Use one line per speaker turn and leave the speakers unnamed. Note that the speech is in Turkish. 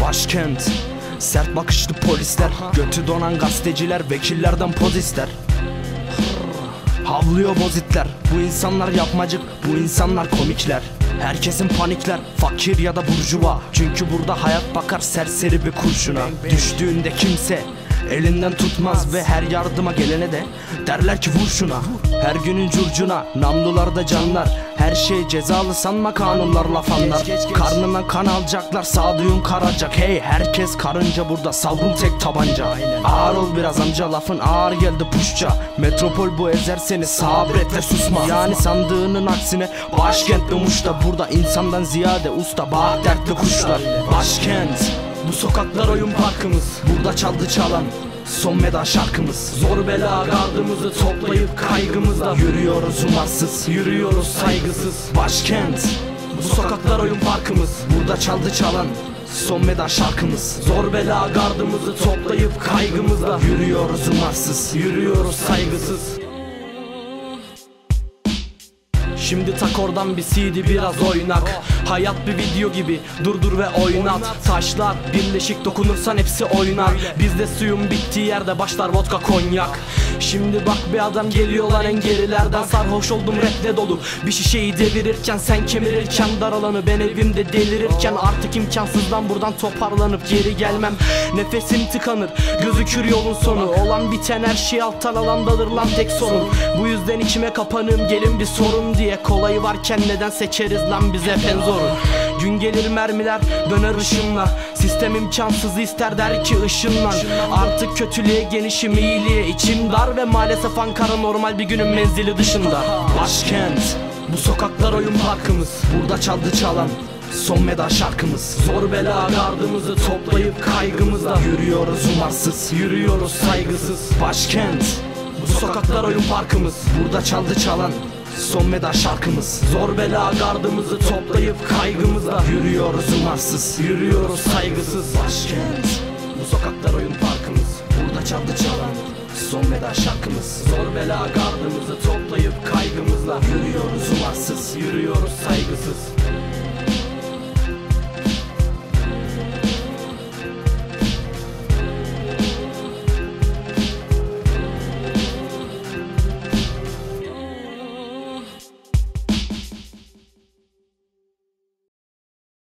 Başkent Sert bakışlı polisler Götü donan gazeteciler Vekillerden poz ister. Havlıyor bozitler Bu insanlar yapmacık Bu insanlar komikler. Herkesin panikler Fakir ya da burjuva. Çünkü burada hayat bakar serseri bir kurşuna. Düştüğünde kimse Elinden tutmaz ve her yardıma gelene de Derler ki vur şuna Her günün curcuna Namlularda canlar Her şey cezalı sanma kanunlar laf anlar. Karnına kan alacaklar sağduyun karacak. Hey herkes karınca burada Savrul tek tabanca. Ağır ol biraz amca lafın ağır geldi puşça. Metropol bu ezer seni sabret ve susma. Yani sandığının aksine Başkent Muş'ta burada insandan ziyade usta Bağ dertli kuşlar. Başkent bu sokaklar oyun parkımız. Burada çaldı çalan Son veda şarkımız. Zor bela gardımızı toplayıp kaygımızla Yürüyoruz umarsız. Yürüyoruz saygısız. Başkent. Bu sokaklar oyun parkımız. Burada çaldı çalan Son veda şarkımız. Zor bela gardımızı toplayıp kaygımızla Yürüyoruz umarsız. Yürüyoruz saygısız Şimdi tak oradan bir CD biraz oynak. Hayat bir video gibi durdur ve oynat. Taşlar birleşik dokunursan hepsi oynar. Bizde suyun bittiği yerde başlar vodka konyak. Şimdi bak bir adam geliyor lan en gerilerden Sarhoş oldum raple dolu. Bir şişeyi devirirken sen kemirirken Dar alanı ben evimde delirirken. Artık imkansızdan buradan toparlanıp geri gelmem. Nefesim tıkanır gözükür yolun sonu. Olan biten her şey alttan alandadır lan tek sorun. Bu yüzden içime kapanım gelin bir sorun diye. Kolayı varken neden seçeriz lan biz hep en zoru? Gün gelir mermiler döner ışınla. Sistem imkansızı ister der ki ışınlan. Artık kötülüğe genişim iyiliğe içim dar Ve maalesef Ankara normal bir günün menzili dışında. Başkent bu sokaklar oyun parkımız. Burada çaldı çalan Son veda şarkımız. Zor bela gardımızı toplayıp kaygımızla Yürüyoruz umarsız. Yürüyoruz saygısız. Başkent. Bu sokaklar oyun parkımız. Burada çaldı çalan Son veda şarkımız. Zor bela gardımızı toplayıp kaygımızla Yürüyoruz umarsız. Yürüyoruz saygısız. Başkent. Bu sokaklar oyun parkımız. Burada çaldı çalan Son veda şarkımız. Zor bela gardımızı toplayıp kaygımızla Yürüyoruz umarsız. Yürüyoruz saygısız